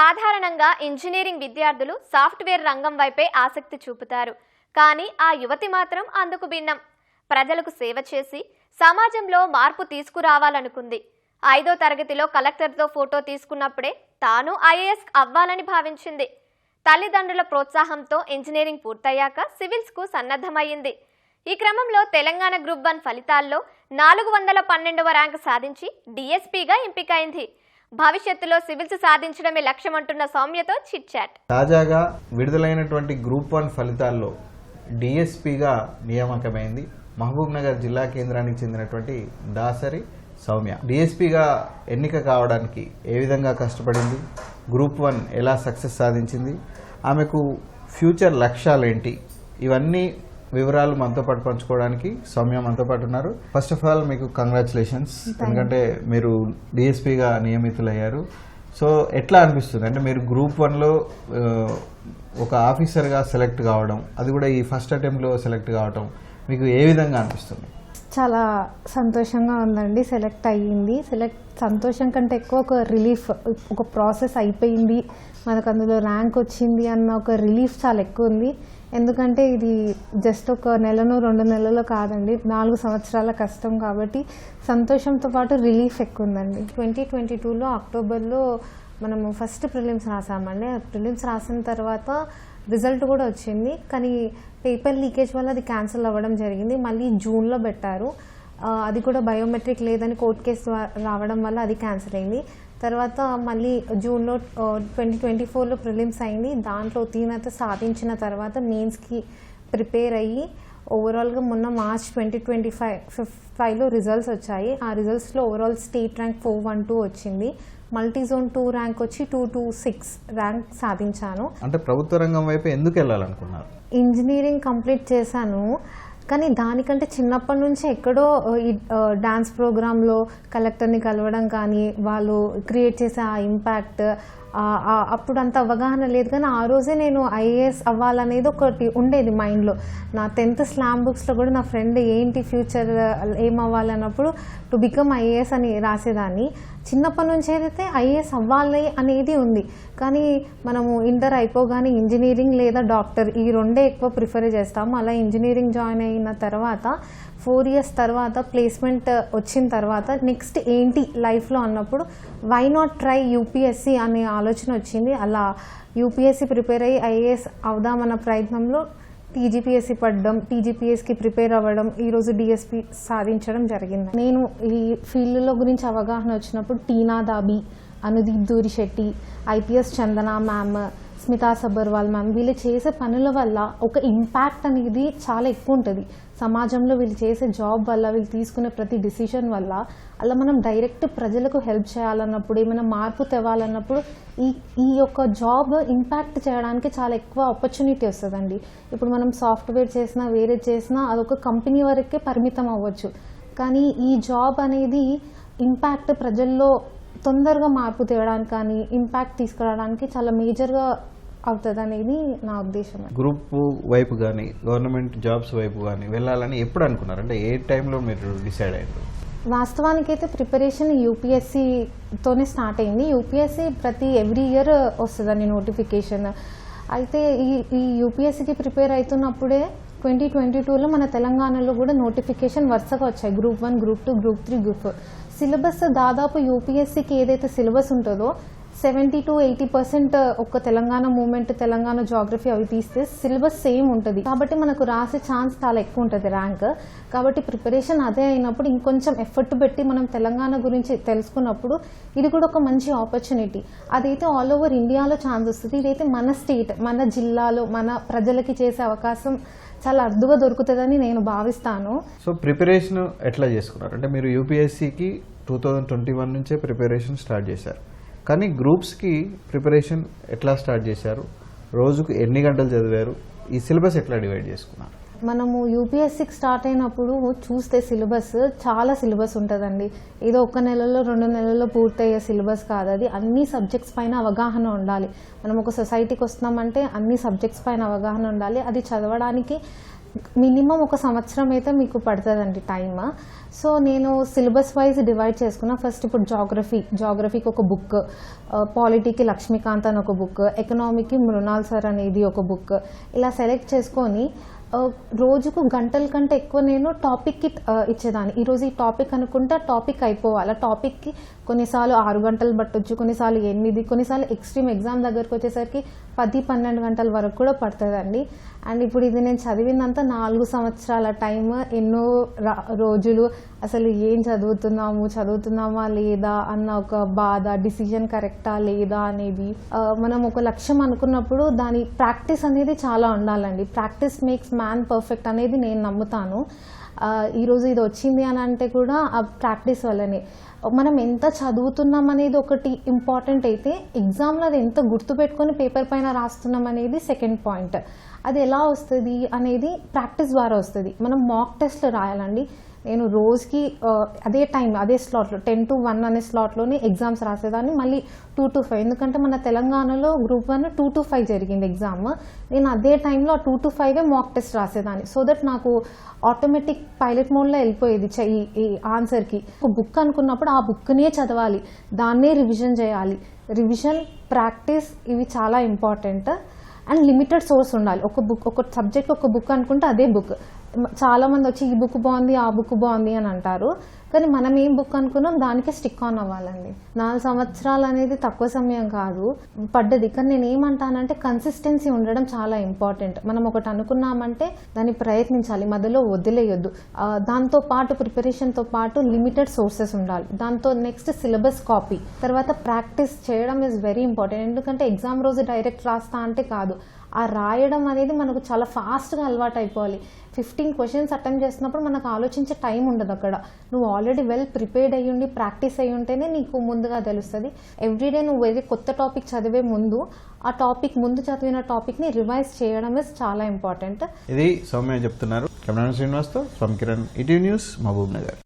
సాధారణంగా ఇంజనీరింగ్ విద్యార్థులు సాఫ్ట్వేర్ రంగం వైపే ఆసక్తి చూపుతారు. కానీ ఆ యువతి మాత్రం అందుకు భిన్నం. ప్రజలకు సేవ చేసి సమాజంలో మార్పు తీసుకురావాలనుకుంది. ఐదో తరగతిలో కలెక్టర్తో ఫోటో తీసుకున్నప్పుడే తాను ఐఏఎస్ అవ్వాలని భావించింది. తల్లిదండ్రుల ప్రోత్సాహంతో ఇంజనీరింగ్ పూర్తయ్యాక సివిల్స్కు సన్నద్ధమయ్యింది. ఈ క్రమంలో తెలంగాణ గ్రూప్ వన్ ఫలితాల్లో నాలుగు వందల పన్నెండవ ర్యాంకు సాధించి డిఎస్పీగా ఎంపికైంది. భవిష్యత్తులో సివిల్స్ సాధించడమే లక్ష్యమంటున్న సౌమ్యతో చిట్చాట్ తాజాగా విడుదలైనటువంటి గ్రూప్ వన్ ఫలితాల్లో డిఎస్పిగా నియామకమైంది మహబూబ్ నగర్ జిల్లా కేంద్రానికి చెందినటువంటి దాసరి సౌమ్య. డిఎస్పిగా ఎన్నిక కావడానికి ఏ విధంగా కష్టపడింది? గ్రూప్ వన్ ఎలా సక్సెస్ సాధించింది? ఆమెకు ఫ్యూచర్ లక్ష్యాలేంటి? ఇవన్నీ వివరాలు మనతో పాటు పంచుకోవడానికి సౌమ్య మనతో పాటు ఉన్నారు. ఫస్ట్ ఆఫ్ ఆల్ మీకు కంగ్రాచులేషన్స్ ఎందుకంటే మీరు డిఎస్పిగా నియమితులయ్యారు. సో ఎట్లా అనిపిస్తుంది? అంటే మీరు గ్రూప్ వన్లో ఒక ఆఫీసర్గా సెలెక్ట్ కావడం అది కూడా ఈ ఫస్ట్ అటెంప్ట్లో సెలెక్ట్ కావడం మీకు ఏ విధంగా అనిపిస్తుంది? చాలా సంతోషంగా ఉందండి. సెలెక్ట్ అయ్యింది. సెలెక్ట్ సంతోషం కంటే ఎక్కువ ఒక రిలీఫ్ ఒక ప్రాసెస్ అయిపోయింది. మనకు అందులో ర్యాంక్ వచ్చింది అన్న ఒక రిలీఫ్ చాలా ఎక్కువ ఉంది. ఎందుకంటే ఇది జస్ట్ ఒక నెలను రెండు నెలలు కాదండి నాలుగు సంవత్సరాల కష్టం కాబట్టి సంతోషంతో పాటు రిలీఫ్ ఎక్కువ ఉందండి ట్వంటీ ట్వంటీ టూలో అక్టోబర్లో మనము ఫస్ట్ ప్రిలిమ్స్ రాసామండి. ఆ ప్రిలిమ్స్ రాసిన తర్వాత రిజల్ట్ కూడా వచ్చింది. కానీ పేపర్ లీకేజ్ వల్ల అది క్యాన్సిల్ అవ్వడం జరిగింది. మళ్ళీ జూన్లో పెట్టారు. అది కూడా బయోమెట్రిక్ లేదని కోర్ట్ కేసు రావడం వల్ల అది క్యాన్సిల్ అయింది. తర్వాత మళ్ళీ జూన్లో ట్వంటీ ట్వంటీ ఫోర్లో ప్రిలిమ్స్ అయింది. దాంట్లో ఉత్తీర్ణత సాధించిన తర్వాత మెయిన్స్కి ప్రిపేర్ అయ్యి ఓవరాల్గా మొన్న మార్చ్ ట్వంటీ ట్వంటీ ఫైవ్ ఫిఫ్ ఫైవ్లో రిజల్ట్స్ వచ్చాయి. ఆ రిజల్ట్స్లో overall state rank four one two వచ్చింది. మల్టీ జోన్ టూ ర్యాంక్ వచ్చి టూ టూ సిక్స్ ర్యాంక్ సాధించాను. అంటే ప్రభుత్వ రంగం వైపు ఎందుకు వెళ్ళాలనుకున్నారు? ఇంజనీరింగ్ కంప్లీట్ చేశాను. కానీ దానికంటే చిన్నప్పటి నుంచి ఎక్కడో ఈ డాన్స్ ప్రోగ్రాంలో కలెక్టర్ని కలవడం కానీ వాళ్ళు క్రియేట్ చేసే ఆ ఇంపాక్ట్ అప్పుడు అంత అవగాహన లేదు. కానీ ఆ రోజే నేను ఐఏఎస్ అవ్వాలనేది ఒకటి ఉండేది మైండ్లో. నా టెన్త్ స్లామ్ బుక్స్లో కూడా నా ఫ్రెండ్ ఏంటి ఫ్యూచర్ ఏం అవ్వాలన్నప్పుడు టు బికమ్ ఐఏఎస్ అని రాసేదాన్ని. చిన్నప్పటి నుంచి ఏదైతే ఐఏఎస్ అవ్వాలి అనేది ఉంది. కానీ మనము ఇంటర్ అయిపోగానే ఇంజనీరింగ్ లేదా డాక్టర్ ఈ రెండే ఎక్కువ ప్రిఫర్ చేస్తాము. అలా ఇంజనీరింగ్ జాయిన్ అయిన తర్వాత ఫోర్ ఇయర్స్ తర్వాత ప్లేస్మెంట్ వచ్చిన తర్వాత నెక్స్ట్ ఏంటి లైఫ్లో అన్నప్పుడు వై నాట్ ట్రై యూపీఎస్సి అనే ఆలోచన వచ్చింది. అలా యూపీఎస్సి ప్రిపేర్ అయ్యి ఐఏఎస్ అవుదామన్న ప్రయత్నంలో టీజీపీఎస్సీ పడడం టీజీపీఎస్కి ప్రిపేర్ అవ్వడం ఈరోజు డిఎస్పి సాధించడం జరిగింది. నేను ఈ ఫీల్డ్లో గురించి అవగాహన వచ్చినప్పుడు Tina Dabi Anudeep Durishetty IPS Chandana ma'am Smita Sabharwal ma'am వీళ్ళు చేసే పనుల వల్ల ఒక ఇంపాక్ట్ అనేది చాలా ఎక్కువ ఉంటుంది. సమాజంలో వీళ్ళు చేసే జాబ్ వల్ల వీళ్ళు తీసుకునే ప్రతి డిసిషన్ వల్ల అలా మనం డైరెక్ట్ ప్రజలకు హెల్ప్ చేయాలన్నప్పుడు ఏమైనా మార్పు తేవాలన్నప్పుడు ఈ ఈ యొక్క జాబ్ ఇంపాక్ట్ చేయడానికి చాలా ఎక్కువ ఆపర్చునిటీ వస్తుందండి. ఇప్పుడు మనం సాఫ్ట్వేర్ చేసినా వేరే చేసినా అదొక కంపెనీ వరకే పరిమితం అవ్వచ్చు. కానీ ఈ జాబ్ అనేది ఇంపాక్ట్ ప్రజల్లో తొందరగా మార్పు తేవడానికి కానీ ఇంపాక్ట్ తీసుకురావడానికి చాలా మేజర్గా అవుతుంది అనేది నా ఉద్దేశం గ్రూప్ వైపు కానీ గవర్నమెంట్ జాబ్స్ వైపు కానీ వెళ్ళాలని ఎప్పుడు అనుకున్నారు? అంటే ఏ టైంలో మీరు డిసైడ్ అయ్యారు? వాస్తవానికి అయితే ప్రిపరేషన్ యూపీఎస్సీతోనే స్టార్ట్ అయింది. యూపీఎస్సీ ప్రతి ఎవ్రీ ఇయర్ వస్తుందండి నోటిఫికేషన్ అయితే ఈ ఈ యూపీఎస్సీకి ప్రిపేర్ అవుతున్నప్పుడే ట్వంటీ ట్వంటీ టూలో మన తెలంగాణలో కూడా నోటిఫికేషన్ వరుసగా వచ్చాయి. Group one group two group three group four syllabus దాదాపు యూపీఎస్సీకి ఏదైతే సిలబస్ ఉంటుందో సెవెంటీ టు ఎయిటీ పర్సెంట్ ఒక్క తెలంగాణ మూమెంట్ తెలంగాణ జాగ్రఫీ అవి తీస్తే సిలబస్ సేమ్ ఉంటుంది. కాబట్టి మనకు రాసే ఛాన్స్ చాలా ఎక్కువ ఉంటుంది ర్యాంక్. కాబట్టి ప్రిపరేషన్ అదే అయినప్పుడు ఇంకొంచెం ఎఫర్ట్ పెట్టి మనం తెలంగాణ గురించి తెలుసుకున్నప్పుడు ఇది కూడా ఒక మంచి ఆపర్చునిటీ. అదైతే ఆల్ ఓవర్ ఇండియాలో ఛాన్స్ వస్తుంది. ఇదైతే మన స్టేట్ మన జిల్లాలో మన ప్రజలకి చేసే అవకాశం చాలా అరుదుగా దొరుకుతుందని నేను భావిస్తాను. సో ప్రిపరేషన్ ఎట్లా చేసుకున్నారు? అంటే మీరు యూపీఎస్సికి టూ థౌజండ్ ట్వంటీ వన్ నుంచే ప్రిపరేషన్ స్టార్ట్ చేశారు. కానీ గ్రూప్స్కి ప్రిపరేషన్ ఎట్లా స్టార్ట్ చేశారు? రోజుకు ఎన్ని గంటలు చదివారు? ఈ సిలబస్ ఎట్లా డివైడ్ చేసుకున్నారు? మనము యూపీఎస్సీకి స్టార్ట్ అయినప్పుడు చూస్తే సిలబస్ చాలా సిలబస్ ఉంటుందండి. ఏదో ఒక నెలలో రెండు నెలల్లో పూర్తయ్యే సిలబస్ కాదు. అది అన్ని సబ్జెక్ట్స్ పైన అవగాహన ఉండాలి. మనం ఒక సొసైటీకి వస్తున్నామంటే అన్ని సబ్జెక్ట్స్ పైన అవగాహన ఉండాలి. అది చదవడానికి మినిమం ఒక సంవత్సరం అయితే మీకు పడుతుందండి టైమ్ సో నేను సిలబస్ వైజ్ డివైడ్ చేసుకున్నా. ఫస్ట్ ఇప్పుడు జాగ్రఫీ జాగ్రఫీకి ఒక బుక్ పాలిటీకి లక్ష్మీకాంత్ అని ఒక బుక్ ఎకనామీకి మృణాల్ సార్ అనేది ఒక బుక్ ఇలా సెలెక్ట్ చేసుకొని రోజుకు గంటల కంటే ఎక్కువ నేను టాపిక్కి ఆ, ఇచ్చేదాన్ని. ఈరోజు ఈ టాపిక్ అనుకుంటే టాపిక్ అయిపోవాలి? ఆ టాపిక్కి కొన్నిసార్లు ఆరు గంటలు పట్టొచ్చు కొన్నిసార్లు ఎనిమిది కొన్నిసార్లు ఎక్స్ట్రీమ్ ఎగ్జామ్ దగ్గరకు వచ్చేసరికి పది పన్నెండు గంటల వరకు కూడా పడుతుందండి. అండ్ ఇప్పుడు ఇది నేను చదివినంత నాలుగు సంవత్సరాల టైం ఎన్నో రా- రోజులు అసలు ఏం చదువుతున్నాము చదువుతున్నామా లేదా అన్న ఒక బాధ డిసిజన్ కరెక్టా లేదా అనేది మనం ఒక లక్ష్యం అనుకున్నప్పుడు దాని ప్రాక్టీస్ అనేది చాలా ఉండాలండి. ప్రాక్టీస్ మేక్స్ మ్యాన్ పర్ఫెక్ట్ అనేది నేను నమ్ముతాను. ఈరోజు ఇది వచ్చింది అని అంటే కూడా ఆ ప్రాక్టీస్ వల్లనే. మనం ఎంత చదువుతున్నాం అనేది ఒకటి ఇంపార్టెంట్ అయితే ఎగ్జామ్లో అది ఎంత గుర్తుపెట్టుకొని పేపర్ పైన రాస్తున్నాం అనేది సెకండ్ పాయింట్. అది ఎలా వస్తుంది అనేది ప్రాక్టీస్ ద్వారా వస్తుంది. మనం మాక్ టెస్ట్లు రాయాలండి. నేను రోజుకి అదే టైం అదే స్లాట్లో టెన్ టు వన్ అనే స్లాట్లోనే ఎగ్జామ్స్ రాసేదాన్ని మళ్ళీ టూ టు ఫైవ్ ఎందుకంటే మన తెలంగాణలో group one two to five జరిగింది ఎగ్జామ్ నేను అదే టైంలో two to five mock test రాసేదాన్ని. So that నాకు ఆటోమేటిక్ పైలట్ మోడ్లో వెళ్ళిపోయేది ఈ ఈ ఆన్సర్కి ఒక బుక్ అనుకున్నప్పుడు ఆ బుక్నే చదవాలి. దాన్నే రివిజన్ చేయాలి. రివిజన్ ప్రాక్టీస్ ఇవి చాలా ఇంపార్టెంట్ అండ్ లిమిటెడ్ సోర్స్ ఉండాలి. ఒక బుక్ ఒక సబ్జెక్ట్ ఒక బుక్ అనుకుంటే అదే బుక్ చాలా మంది వచ్చి ఈ బుక్ బాగుంది ఆ బుక్ బాగుంది అని అంటారు. కానీ మనం ఏం బుక్ అనుకున్నాం దానికే స్టిక్ ఆన్ అవ్వాలండి. నాలుగు సంవత్సరాలు అనేది తక్కువ సమయం కాదు పడ్డది. కానీ నేను ఏమంటానంటే కన్సిస్టెన్సీ ఉండడం చాలా ఇంపార్టెంట్ మనం ఒకటి అనుకున్నామంటే దాన్ని ప్రయత్నించాలి. మధ్యలో వదిలేయొద్దు. దాంతో పాటు ప్రిపరేషన్తో పాటు లిమిటెడ్ సోర్సెస్ ఉండాలి. దాంతో నెక్స్ట్ సిలబస్ కాపీ తర్వాత ప్రాక్టీస్ చేయడం ఇస్ వెరీ ఇంపార్టెంట్ ఎందుకంటే ఎగ్జామ్ రోజు డైరెక్ట్ రాస్తా అంటే కాదు. ఆ రాయడం అనేది మనకు చాలా ఫాస్ట్గా అలవాటు అయిపోవాలి ఫిఫ్టీన్ క్వశ్చన్స్ అటెంప్ట్ చేస్తున్నప్పుడు మనకు ఆలోచించే టైం ఉండదు అక్కడ. నువ్వు ఆల్రెడీ వెల్ ప్రిపేర్డ్ అయ్యి ఉండి ప్రాక్టీస్ అయ్యి ఉంటేనే నీకు ముందుగా తెలుస్తుంది. ఎవ్రీడే నువ్వు వెళ్ళి కొత్త టాపిక్ చదివే ముందు ఆ టాపిక్ ముందు చదివిన టాపిక్ని రివైజ్ చేయడం ఇస్ చాలా ఇంపార్టెంట్. ఇది సౌమ్య చెప్తున్నారు. కెమెరా శ్రీనివాస్తో కిరణ్ ఇటీ న్యూస్ మహబూబ్ నగర్